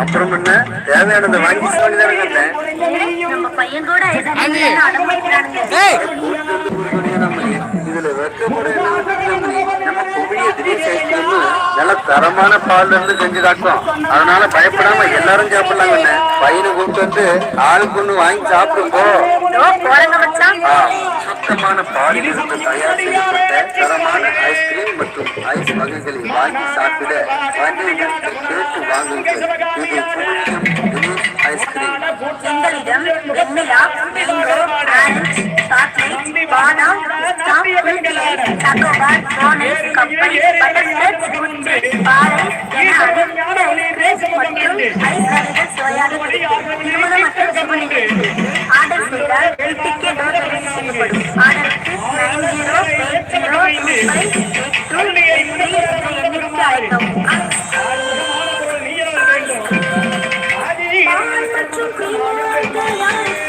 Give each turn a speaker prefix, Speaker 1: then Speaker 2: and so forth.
Speaker 1: அப்புறம் என்ன தேவையானதை வாங்கி இதுல நல்ல தரமான பால்ல இருந்து செஞ்சு காட்டும் அதனால பயப்படாம எல்லாரும் சாப்பிடலாங்க பையனை கூப்பிட்டு வந்து ஆளுக்கு ஒண்ணு வாங்கி ஆ, சுத்தமான பாலில் இருந்து தயார் செய்யப்பட்ட தரமான ஐஸ்கிரீம் மற்றும் ஐஸ் வகைகளை வாங்கி சாப்பிட வண்டியிலிருந்து கேட்டு வாங்குங்கள் இது குமிழியம் ஐஸ்கிரீம்
Speaker 2: எங்களிடம் வெண்ணிலா மேங்கோ ஆரஞ்சு சாக்லேட் பாதாம் கப்பல் பட்டர்ஸ்காட்ச் பாறை என அனைத்து ஐஸ்கிரீம் மற்றும் ஐஸ் வகைகள் சுவையாக திருமணம் மற்றும் சுப நிகழ்ச்சி ஆர்டர் செய்தால் டிக்கெட் டெலிவரி செய்யப்படும். ஆர்டருக்கு சுற்றி வாழ்க்கையால்